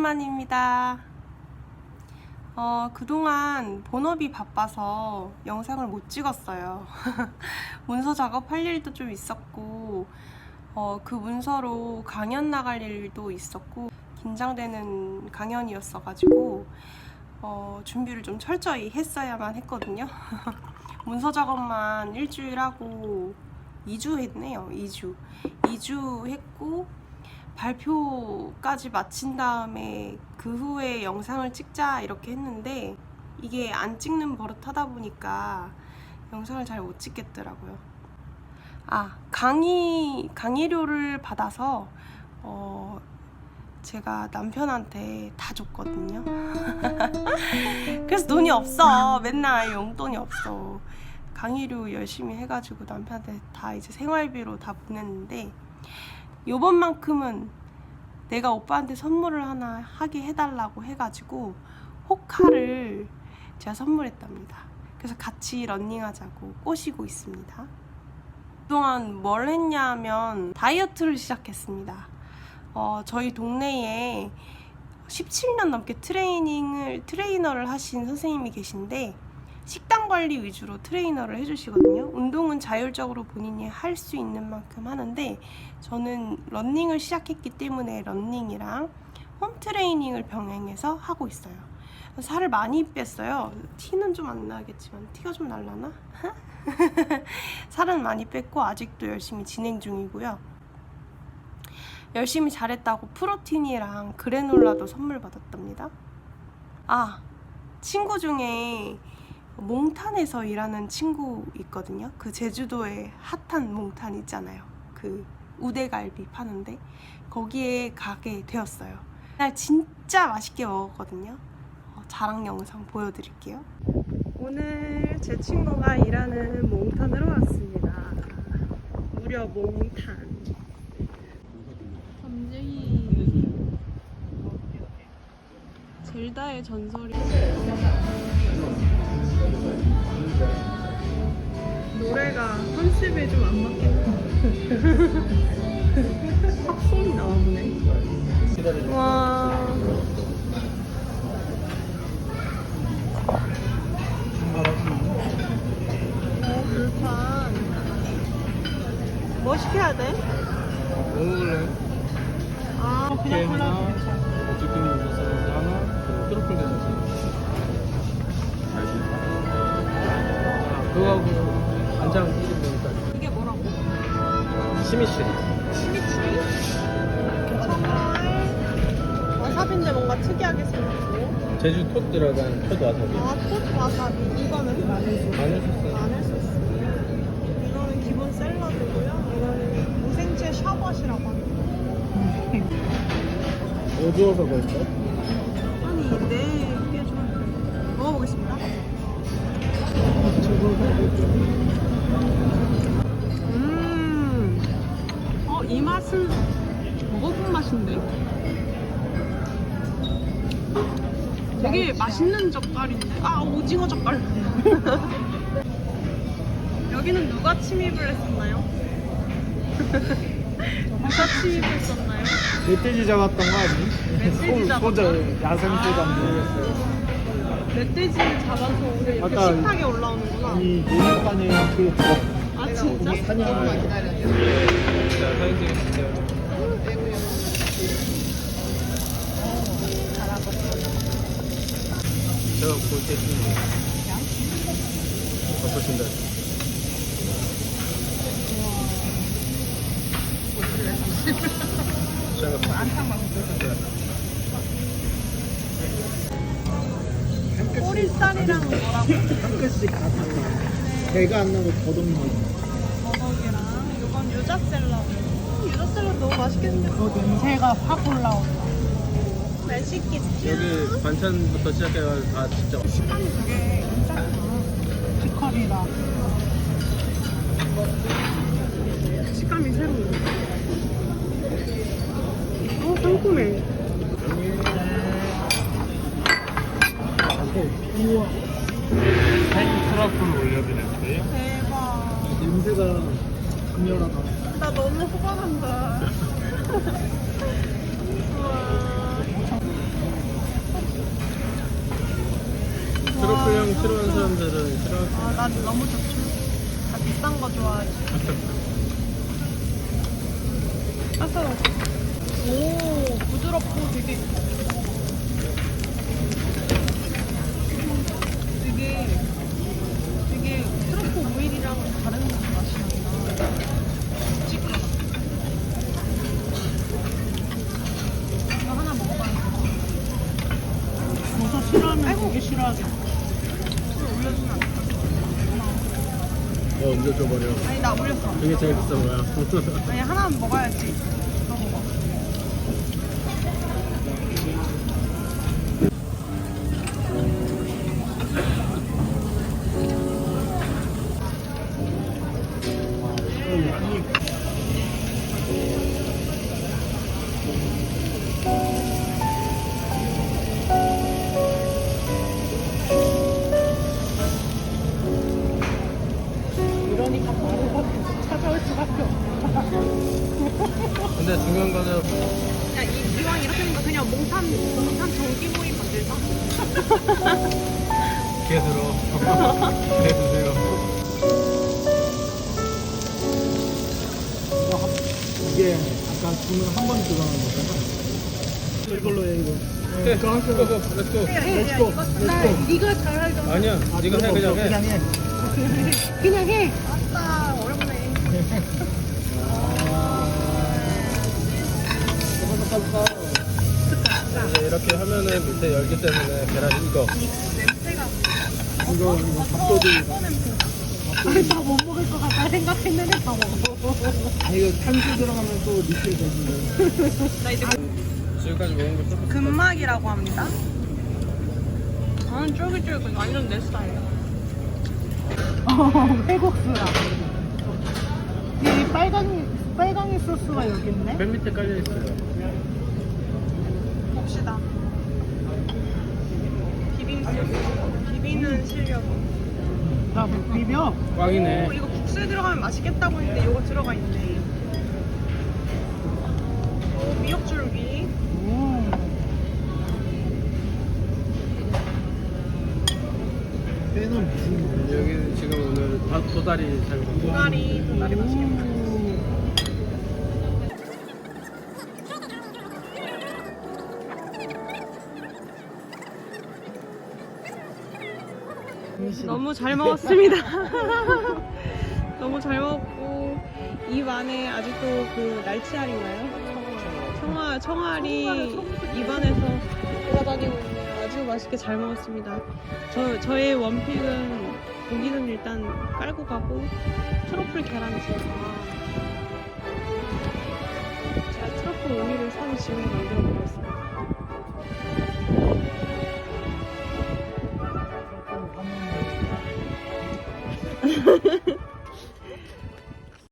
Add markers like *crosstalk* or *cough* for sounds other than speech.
오랜만입니다. 어, 그동안 본업이 바빠서 영상을 못 찍었어요. *laughs* 문서 작업할 일도 좀 있었고, 어, 그 문서로 강연 나갈 일도 있었고, 긴장되는 강연이었어가지고, 어, 준비를 좀 철저히 했어야만 했거든요. *laughs* 문서 작업만 일주일 하고 2주 했네요. 2주. 2주 했고 발표까지 마친 다음에 그 후에 영상을 찍자 이렇게 했는데 이게 안 찍는 버릇 하다 보니까 영상을 잘 못 찍겠더라고요. 아, 강의 강의료를 받아서 어 제가 남편한테 다 줬거든요. *laughs* 그래서 돈이 없어. 맨날 용돈이 없어. 강의료 열심히 해가지고 남편한테 다 이제 생활비로 다 보냈는데 요번만큼은 내가 오빠한테 선물을 하나 하게 해달라고 해가지고 호카를 제가 선물했답니다. 그래서 같이 런닝하자고 꼬시고 있습니다. 그동안 뭘 했냐면 다이어트를 시작했습니다. 어, 저희 동네에 17년 넘게 트레이닝을 트레이너를 하신 선생님이 계신데 식단 관리 위주로 트레이너를 해주시거든요. 운동은 자율적으로 본인이 할 수 있는 만큼 하는데 저는 런닝을 시작했기 때문에 런닝이랑 홈 트레이닝을 병행해서 하고 있어요. 살을 많이 뺐어요. 티는 좀 안 나겠지만 티가 좀 날라나? *laughs* 살은 많이 뺐고 아직도 열심히 진행 중이고요. 열심히 잘했다고 프로틴이랑 그래놀라도 선물 받았답니다. 아, 친구 중에 몽탄에서 일하는 친구 있거든요. 그 제주도에 핫한 몽탄 있잖아요. 그 우대갈비 파는데 거기에 가게 되었어요. 날 진짜 맛있게 먹었거든요. 어, 자랑 영상 보여드릴게요. 오늘 제 친구가 일하는 몽탄으로 왔습니다. 무려 몽탄. 감쟁이 젤다의 전설이 컨셉에 좀 안 맞겠다 *laughs* 팝송이 나왔네 와 어, 불판 뭐 시켜야 돼? 뭐 먹을래? 아 이렇게 그냥 하나, 골라 주끼니 모자라도 하나, 그리고 트러플 대소스. 아, 그거하고 간장 1인분까지. 이게 뭐라고? 시미추리? 청알 와사비인데 뭔가 특이하게 생겼고 제주 톳 들어간 톳 와사비. 아, 톳 와사비. 이거는 마늘 소스. 마늘 소스. 마늘 소스. 이거는 기본 샐러드고요. 이거는 무생채 샤벗이라고 합니다. 뭐 주워서 걸까? 아니, 네, 이게 좀 먹어보겠습니다. 맛인데. 되게 맛있는 젓갈인데. 아, 오징어 젓갈. *laughs* 여기는 누가 침입을 했었나요? *laughs* 누가 침입을 했었나요? 멧돼지 잡았던 거 아니? 멧돼지 잡았다? 소자, 야생 소자 모르겠어요. 멧돼지를 잡아서 우리 이렇게 아까 식탁에 올라오는구나. 이 노력관에 그 뭐. 아, 진짜? 사진 한번 기다려요. 제가 볼때 좀 어떠신가요? 제가 꼬리살이랑 뭐라고? 한 끝씩 다 달라. 배가 안 나고 더덕만. 버덕이랑 이건 유자 샐러드. 음, 유자 샐러드 너무 맛있게 생겼어. 그 냄새가 확 올라온다. 맛있겠죠? 여기 반찬부터 시작해가지고 다 진짜 식감이 되게 괜찮다. 피컬이라. 식감이 새로워. 어, 상큼해. 우와. 트러플 올려드렸는데요. 대박. 냄새가 강렬하다. 나 너무 호강한다. 우와. *laughs* 트러플 향 싫어하는 사람들은 싫어할 수 아, 난 너무 좋죠. 나 비싼 거 좋아하지. *laughs* 아서 오 부드럽고 되게 되게 트러플 오일이랑 다른 맛이 난다. 찌그러. 이거 하나 먹어봐야 버섯 싫어하면 되게. 술 올려주면 안 돼? 어, 옮겨줘버려. 아니 나 올렸어. 이게 제일 비싼 거야. 아니 하나는 먹어야지. 거는 야, 이, 이왕 이렇게 하니까 그냥 몽탄, 몽탄 정기 모임 만들자. 기회 들어. *laughs* 이거 한- 이게 아까 주문 한번 들어가는 거잖아. 이걸로 해 이거. 네, 고고, 렛츠고. Go. Let's go. 네가 잘 알잖아. 아니야, 아, 네가 해, 그냥. 해. 그냥 해. 그냥 해. 아따, 어렵네. *laughs* 이제 이렇게 하면은 밑에 열기 때문에 계란이 익어. 냄새가. 이거 이거 밥도둑이다. 아니, 다못 먹을 것 같다 생각했는데 다 먹어. 아 이거 탄수 들어가면 또 리필 되지. 나 이제 지금까지 먹은 거 똑같아. 금막이라고 합니다. 나는 쫄깃쫄깃 완전 내 스타일이야. 어, 회국수야. 이 빨강 빨강이 소스가 여기 있네. 맨 밑에 깔려 있어요. 봅시다. 비빔. 비비는 실력. 나 비벼. 꽝이네. 오, 이거 국수에 들어가면 맛있겠다고 했는데 이거 들어가 있네. 오, 미역줄기. 음. 회는 무슨 여기 지금 오늘 다 도다리 잘 먹어. 도다리, 도다리 맛있겠다. 너무 잘 먹었습니다. *laughs* 너무 잘 먹었고 입 안에 아직도 그 날치알인가요? 청아 청알이 입 안에서 돌아다니고 있네요. 아주 맛있게 잘 먹었습니다. 저 저의 원픽은 고기는 일단 깔고 가고 트러플 계란찜. 제가 트러플 오일을 사서 지금 만들어 보겠습니 ハハハハ!